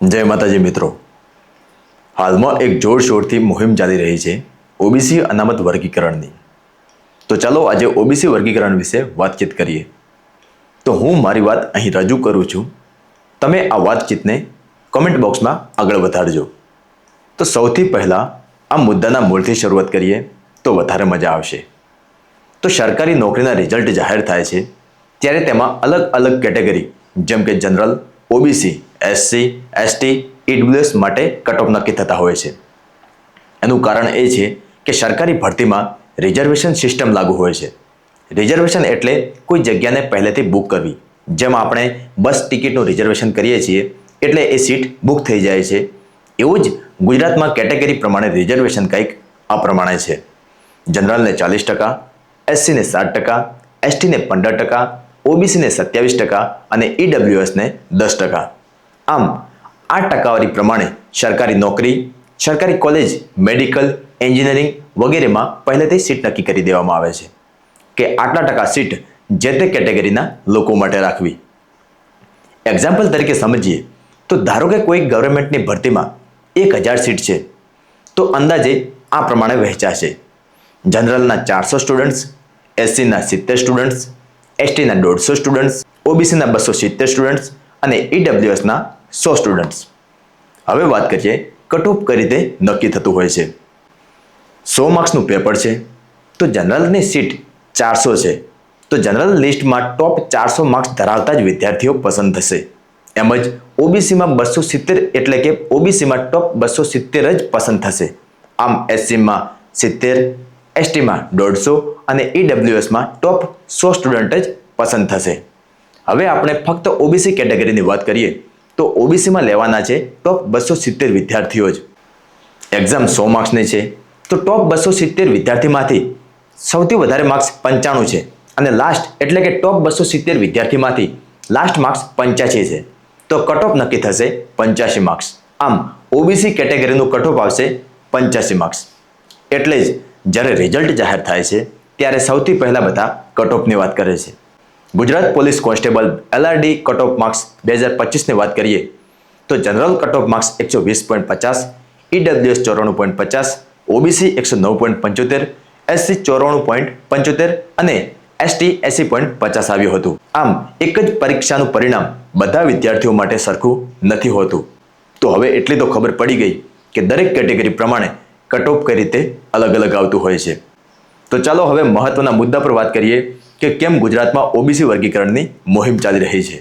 જય માતાજી મિત્રો. હાલમાં એક જોરશોરથી મુહિમ ચાલી રહી છે ઓબીસી અનામત વર્ગીકરણની. તો ચાલો આજે ઓબીસી વર્ગીકરણ વિશે વાતચીત કરીએ. તો હું મારી વાત અહીં રજૂ કરું છું. તમે આ વાતચીતને કોમેન્ટ બોક્સમાં આગળ વધારજો. તો સૌથી પહેલાં આ મુદ્દાના મૂળથી શરૂઆત કરીએ તો વધારે મજા આવશે. તો સરકારી નોકરીના રિઝલ્ટ જાહેર થાય છે. ત્યારે તેમાં અલગ અલગ કેટેગરી જેમ કે general OBC SC ST EWS માટે કટઓફ નક્કી થતા હોય છે. એનું કારણ એ છે કે સરકારી ભરતીમાં રિઝર્વેશન સિસ્ટમ લાગુ હોય છે. રિઝર્વેશન એટલે કોઈ જગ્યાને પહેલેથી બુક કરવી. જેમ આપણે બસ ટિકિટનું રિઝર્વેશન કરીએ છીએ, એટલે એ સીટ બુક થઈ જાય છે. એવું જ ગુજરાતમાં કેટેગરી પ્રમાણે રિઝર્વેશન કંઈક આ પ્રમાણે છે. જનરલને ચાલીસ ટકા એસસીને સાત ટકા એસટીને પંદર ટકા ઓબીસીને સત્યાવીસ ટકા અને ઈડબ્લ્યુએસને દસ ટકા. આમ, આ ટકાવારી પ્રમાણે સરકારી નોકરી, સરકારી કોલેજ, મેડિકલ, એન્જિનિયરિંગ વગેરેમાં પહેલેથી સીટ નક્કી કરી દેવામાં આવે છે કે આટલા ટકા સીટ જે તે કેટેગરીના લોકો માટે રાખવી. એક્ઝામ્પલ તરીકે સમજીએ, તો ધારો કે કોઈ ગવર્મેન્ટની ભરતીમાં એક હજાર સીટ છે, તો અંદાજે આ પ્રમાણે વહેંચાશે. જનરલના ચારસો સ્ટુડન્ટ્સ એસસીના સિત્તેર સ્ટુડન્ટ્સ એસટીના દોઢસો સ્ટુડન્ટ્સ ઓબીસીના બસો સિત્તેર સ્ટુડન્ટ્સ અને ઈડબ્લ્યુએસના સો સ્ટુડન્ટ્સ હવે વાત કરીએ કટ ઓફ કઈ રીતે નક્કી થતું હોય છે. સો માર્ક્સનું પેપર છે, તો જનરલની સીટ ચારસો છે, તો જનરલ લિસ્ટમાં ટોપ ચારસો માર્ક્સ ધરાવતા જ વિદ્યાર્થીઓ પસંદ થશે. એમ જ ઓબીસીમાં બસો સિત્તેર એટલે કે ઓબીસીમાં ટોપ બસો સિત્તેર જ પસંદ થશે. આમ એસસીમાં સિત્તેર, એસટીમાં દોઢસો અને ઈડબ્લ્યુએસમાં ટોપ સો સ્ટુડન્ટ જ પસંદ થશે. હવે આપણે ફક્ત ઓબીસી કેટેગરીની વાત કરીએ. તો ઓબીસીમાં લેવાના છે ટોપ બસો સિત્તેર વિદ્યાર્થીઓ જ. એક્ઝામ સો માર્ક્સની છે. તો ટોપ બસો સિત્તેર વિદ્યાર્થીમાંથી સૌથી વધારે માર્ક્સ પંચાણું છે. અને લાસ્ટ એટલે કે ટોપ બસો સિત્તેર વિદ્યાર્થીમાંથી લાસ્ટ માર્ક્સ પંચ્યાસી છે. તો કટ ઓફ નક્કી થશે પંચ્યાસી માર્ક્સ આમ ઓબીસી કેટેગરીનું કટ ઓફ આવશે પંચ્યાસી માર્ક્સ એટલે જ જ્યારે રિઝલ્ટ જાહેર થાય છે, ત્યારે સૌથી પહેલાં બધા કટ ઓફની વાત કરે છે. Gujarat police constable LRD cut off marks બે હજાર પચીસની વાત કરીએ, તો જનરલ કટ ઓફ માર્ક્સ એકસો વીસ પોઈન્ટ પચાસ ઈડબ્લ્યુએસ ચોરાણું પોઈન્ટ પચાસ ઓબીસી એકસો નવ પોઈન્ટ પંચોતેર એસસી ચોરાણું પોઈન્ટ પંચોતેર અને એસટી એસી પોઈન્ટ પચાસ આવ્યું હતું. આમ, એક જ પરીક્ષાનું પરિણામ બધા વિદ્યાર્થીઓ માટે સરખું નથી હોતું. તો હવે એટલી તો ખબર પડી ગઈ કે દરેક કેટેગરી પ્રમાણે કટ ઓફ કઈ રીતે અલગ અલગ આવતું હોય છે. તો ચાલો હવે મહત્વના મુદ્દા પર વાત કરીએ. કે કેમ ગુજરાતમાં ઓબીસી વર્ગીકરણની મુહિમ ચાલી રહી છે?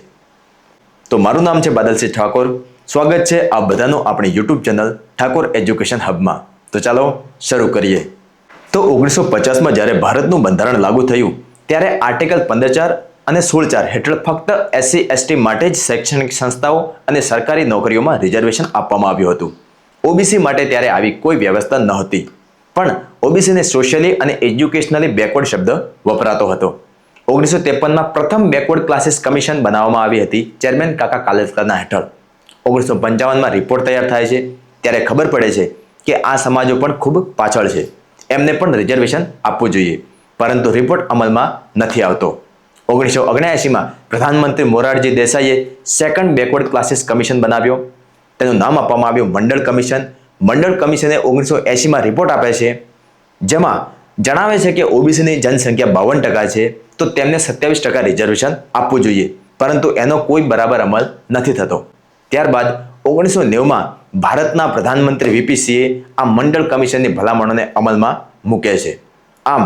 તો મારું નામ છે બાદલસિંહ ઠાકોર. સ્વાગત છે આ બધાનું આપણી યુટ્યુબ ચેનલ ઠાકોર એજ્યુકેશન હબમાં તો ચાલો શરૂ કરીએ. તો ઓગણીસો પચાસમાં જ્યારે ભારતનું બંધારણ લાગુ થયું, ત્યારે આર્ટિકલ પંદર ચાર અને સોળ ચાર હેઠળ ફક્ત એસસી, એસટી માટે જ શૈક્ષણિક સંસ્થાઓ અને સરકારી નોકરીઓમાં રિઝર્વેશન આપવામાં આવ્યું હતું. ઓબીસી માટે ત્યારે આવી કોઈ વ્યવસ્થા નહોતી. પણ ઓબીસીને સોશિયલી અને એજ્યુકેશનલી બેકવર્ડ શબ્દ વપરાતો હતો. ઓગણીસો ત્રેપનમાં પ્રથમ બેકવર્ડ ક્લાસીસ કમિશન બનાવવામાં આવી હતી. ચેરમેન કાકા કાલેલકરના હેઠળ. ઓગણીસો પંચાવનમાં રિપોર્ટ તૈયાર થાય છે. ત્યારે ખબર પડે છે કે આ સમાજો પણ ખૂબ પાછળ છે. એમને પણ રિઝર્વેશન આપવું જોઈએ. પરંતુ રિપોર્ટ અમલમાં નથી આવતો. ઓગણીસો ઓગણ્યાએંશીમાં પ્રધાનમંત્રી મોરારજી દેસાઈએ સેકન્ડ બેકવર્ડ ક્લાસીસ કમિશન બનાવ્યો. તેનું નામ આપવામાં આવ્યું મંડળ કમિશન. મંડળ કમિશને ઓગણીસો એંશીમાં રિપોર્ટ આપે છે. જેમાં જણાવે છે કે ઓબીસીની જનસંખ્યા બાવન ટકા છે. તો તેમને સત્યાવીસ ટકા રિઝર્વેશન આપવું જોઈએ. પરંતુ એનો કોઈ બરાબર અમલ નથી થતો. ત્યારબાદ ઓગણીસો નેવુંમાં ભારતના પ્રધાનમંત્રી વીપીસીએ આ મંડળ કમિશનની ભલામણોને અમલમાં મૂકે છે. આમ,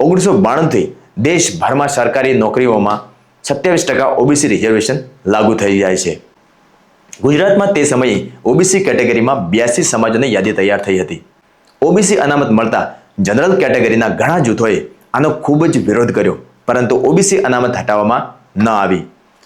ઓગણીસો બાણુંથી દેશભરમાં સરકારી નોકરીઓમાં સત્યાવીસ ટકા ઓબીસી રિઝર્વેશન લાગુ થઈ જાય છે. ગુજરાતમાં તે સમયે ઓબીસી કેટેગરીમાં બ્યાસી સમાજોની યાદી તૈયાર થઈ હતી. ઓબીસી અનામત મળતા જનરલ કેટેગરીના ઘણા જૂથોએ આનો ખૂબ જ વિરોધ કર્યો. પરંતુ ઓબીસી અનામત હટાવવામાં ન આવી.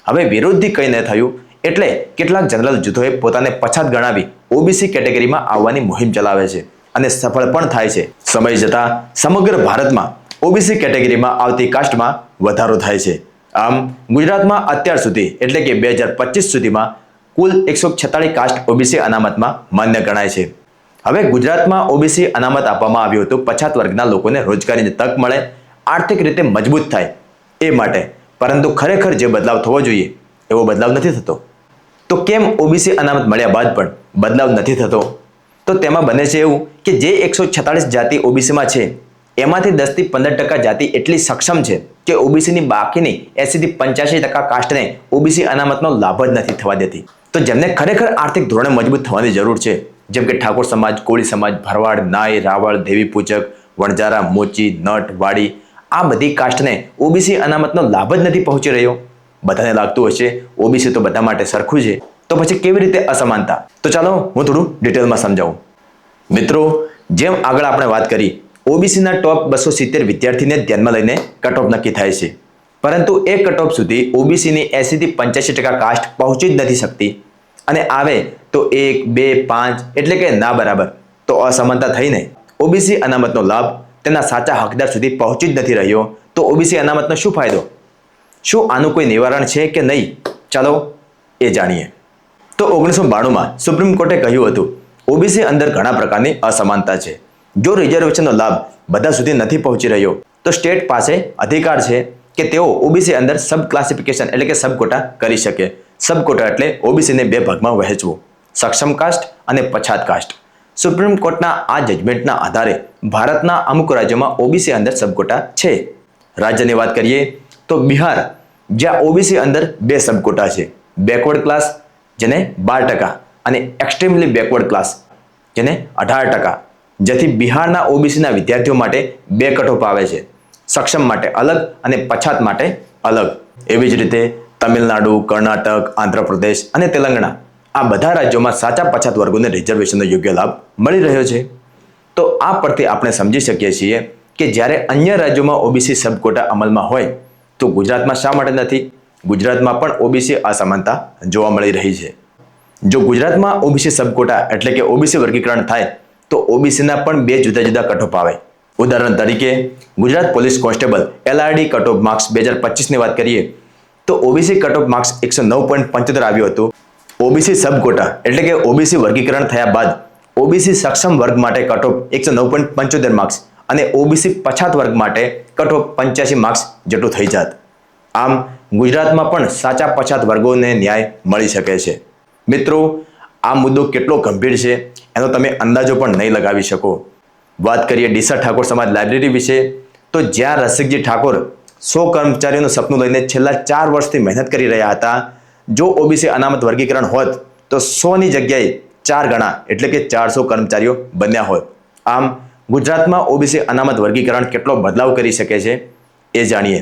હવે વિરોધી કંઈ ન થયું એટલે કેટલાક જનરલ જૂથોએ પોતાને પછાત ગણાવી ઓબીસી કેટેગરીમાં આવવાની મુહિમ ચલાવે છે અને સફળ પણ થાય છે. સમય જતાં સમગ્ર ભારતમાં ઓબીસી કેટેગરીમાં આવતી કાસ્ટમાં વધારો થાય છે. આમ, ગુજરાતમાં અત્યાર સુધી એટલે કે બે હજાર પચીસ સુધીમાં કુલ એકસો છેતાળીસ કાસ્ટ ઓબીસી અનામતમાં માન્ય ગણાય છે. હવે ગુજરાતમાં ઓબીસી અનામત આપવામાં આવ્યું હતું. પછાત વર્ગના લોકોને રોજગારીની તક મળે આર્થિક રીતે મજબૂત થાય એ માટે. પરંતુ ખરેખર જે બદલાવ થવો જોઈએ, એવો બદલાવ નથી થતો. તો કેમ ઓબીસી અનામત મળ્યા બાદ પણ બદલાવ નથી થતો? તો તેમાં બને છે એવું કે જે એકસો છેતાળીસ જાતિ ઓબીસીમાં છે, એમાંથી દસથી પંદર ટકા જાતિ એટલી સક્ષમ છે કે ઓબીસીની બાકીની એસીથી પંચ્યાસી ટકા કાસ્ટને ઓબીસી અનામતનો લાભ જ નથી થવા દેતી. તો જેમને ખરેખર આર્થિક ધોરણે મજબૂત થવાની જરૂર છે, જેમ કે ઠાકોર સમાજ, કોળી સમાજ, ભરવાડ નાય રાવળ, દેવી પૂજક વણજારા મોચી, નટ, વાડી આ બધી કાસ્ટને ઓબીસી અનામતનો લાભ જ નથી પહોંચી રહ્યો. બધાને લાગતું હશે ઓબીસી તો બધા માટે સરખું છે. તો પછી કેવી રીતે અસમાનતા? તો ચાલો હું થોડું ડિટેલમાં સમજાવું. મિત્રો, જેમ આગળ આપણે વાત કરી ઓબીસીના ટોપ બસો સિત્તેર વિદ્યાર્થીને ધ્યાનમાં લઈને કટ ઓફ નક્કી થાય છે. પરંતુ એ કટ ઓફ સુધી ઓબીસીની એંસીથી પંચ્યાસી ટકા કાસ્ટ પહોંચી જ નથી શકતી. અને આવે તો એક, બે, પાંચ, એટલે કે ના બરાબર. તો અસમાનતા થઈને ઓબીસી અનામતનો લાભ તેના સાચા હકદાર સુધી પહોંચી જ નથી રહ્યો. તો ઓબીસી અનામતનો શું ફાયદો? શું આનું કોઈ નિવારણ છે કે નહીં? ચાલો એ જાણીએ. તો ઓગણીસો બાણુંમાં સુપ્રીમ કોર્ટે કહ્યું હતું, ઓબીસી અંદર ઘણા પ્રકારની અસમાનતા છે. જો રિઝર્વેશનનો લાભ બધા સુધી નથી પહોંચી રહ્યો, તો સ્ટેટ પાસે અધિકાર છે કે તેઓ ઓબીસી અંદર સબ ક્લાસિફિકેશન એટલે કે સબકોટા કરી શકે. સબકોટા એટલે ઓબીસીને બે ભાગમાં વહેંચવું. સક્ષમ કાસ્ટ અને પછાત કાસ્ટ. સુપ્રીમ કોર્ટના આ જજમેન્ટના આધારે ભારતના અમુક રાજ્યોમાં ઓબીસી અંદર સબકોટા છે. રાજ્યની વાત કરીએ તો બિહાર, જ્યાં ઓબીસી અંદર બે સબકોટા છે. બેકવર્ડ ક્લાસ જેને બાર ટકા અને એક્સ્ટ્રીમલી બેકવર્ડ ક્લાસ જેને અઢાર ટકા. જેથી બિહારના ઓબીસીના વિદ્યાર્થીઓ માટે બે કટઓફ આવે છે. સક્ષમ માટે અલગ અને પછાત માટે અલગ. એવી જ રીતે તમિલનાડુ, કર્ણાટક, આંધ્રપ્રદેશ અને તેલંગાણા આ બધા રાજ્યોમાં સાચા પછાત વર્ગોને રિઝર્વેશનનો યોગ્ય લાભ મળી રહ્યો છે. તો આ પરથી આપણે સમજી શકીએ છીએ કે જ્યારે અન્ય રાજ્યોમાં ઓબીસી સબકોટા અમલમાં હોય, તો ગુજરાતમાં શા માટે નથી? ગુજરાતમાં પણ ઓબીસી અસમાનતા જોવા મળી રહી છે. જો ગુજરાતમાં ઓબીસી સબકોટા એટલે કે ઓબીસી વર્ગીકરણ થાય, તો ઓબીસીના પણ બે જુદા જુદા કટઓફ આવે. ઉદાહરણ તરીકે, Gujarat police constable LRD cutoff marks બે હજાર પચીસની વાત કરીએ, તો ઓબીસી કટઓફ માર્ક્સ એકસો નવ પોઈન્ટ પંચોતેર આવ્યું હતું. ઓબીસી સબકોટા એટલે કે ઓબીસી વર્ગીકરણ થયા બાદ ઓબીસી સક્ષમ વર્ગ માટે કટઓફ એકસો નવ પોઈન્ટ પંચોતેર માર્ક્સ અને ઓબીસી પછાત વર્ગ માટે કટઓફ પંચ્યાસી માર્ક્સ જેટલું થઈ જાત. આમ ગુજરાતમાં પણ સાચા પછાત વર્ગોને ન્યાય મળી શકે છે. મિત્રો, આ મુદ્દો કેટલો ગંભીર છે એનો તમે અંદાજો પણ નહીં લગાવી શકો. વાત કરીએ ડીસા ઠાકોર સમાજ લાઇબ્રેરી વિશે, તો જ્યાં રસિકજી ઠાકોર સો કર્મચારીઓનું સપનું લઈને છેલ્લા ચાર વર્ષથી મહેનત કરી રહ્યા હતા જો ઓબીસી અનામત વર્ગીકરણ હોત, તો સોની જગ્યાએ ચાર ગણા એટલે કે ચારસો કર્મચારીઓ બન્યા હોત. આમ, ગુજરાતમાં ઓબીસી અનામત વર્ગીકરણ કેટલો બદલાવ કરી શકે છે એ જાણીએ.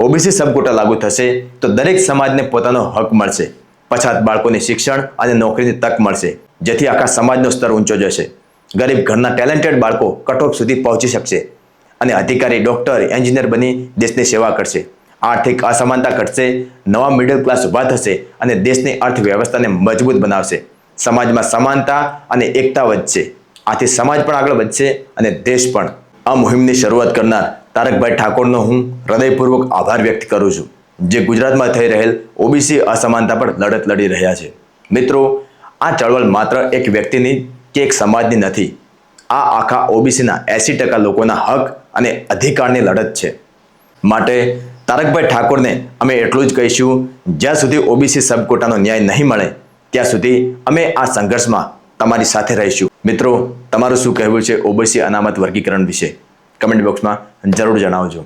ઓબીસી સબકોટા લાગુ થશે તો દરેક સમાજને પોતાનો હક મળશે. પછાત બાળકોને શિક્ષણ અને નોકરીની તક મળશે, જેથી આખા સમાજનો સ્તર ઊંચો જશે. ગરીબ ઘરના ટેલેન્ટેડ બાળકો કટઓફ સુધી પહોંચી શકશે અને અધિકારી, ડોક્ટર, એન્જિનિયર બની દેશની સેવા કરશે. આર્થિક અસમાનતા ઘટશે, નવા મિડલ ક્લાસ ઊભા થશે અને દેશની અર્થવ્યવસ્થાને મજબૂત બનાવશે. સમાજમાં સમાનતા અને એકતા વધશે. આથી સમાજ પણ આગળ વધશે અને દેશ પણ. આ મુહિમની શરૂઆત કરનાર તારકભાઈ ઠાકોરનો હું હૃદયપૂર્વક આભાર વ્યક્ત કરું છું, જે ગુજરાતમાં થઈ રહેલ ઓબીસી અસમાનતા પર લડત લડી રહ્યા છે. મિત્રો, આ ચળવળ માત્ર એક વ્યક્તિની કે એક સમાજની નથી. આ આખા ઓબીસીના એસી ટકા લોકોના હક અને અધિકારની લડત છે. માટે તારકભાઈ ઠાકોરને અમે એટલું જ કહીશું, જ્યાં સુધી ઓબીસી સબકોટાનો ન્યાય નહીં મળે, ત્યાં સુધી અમે આ સંઘર્ષમાં તમારી સાથે રહીશું. મિત્રો, તમારું શું કહેવું છે ઓબીસી અનામત વર્ગીકરણ વિશે? કમેન્ટ બોક્સમાં જરૂર જણાવજો.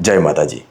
જય માતાજી.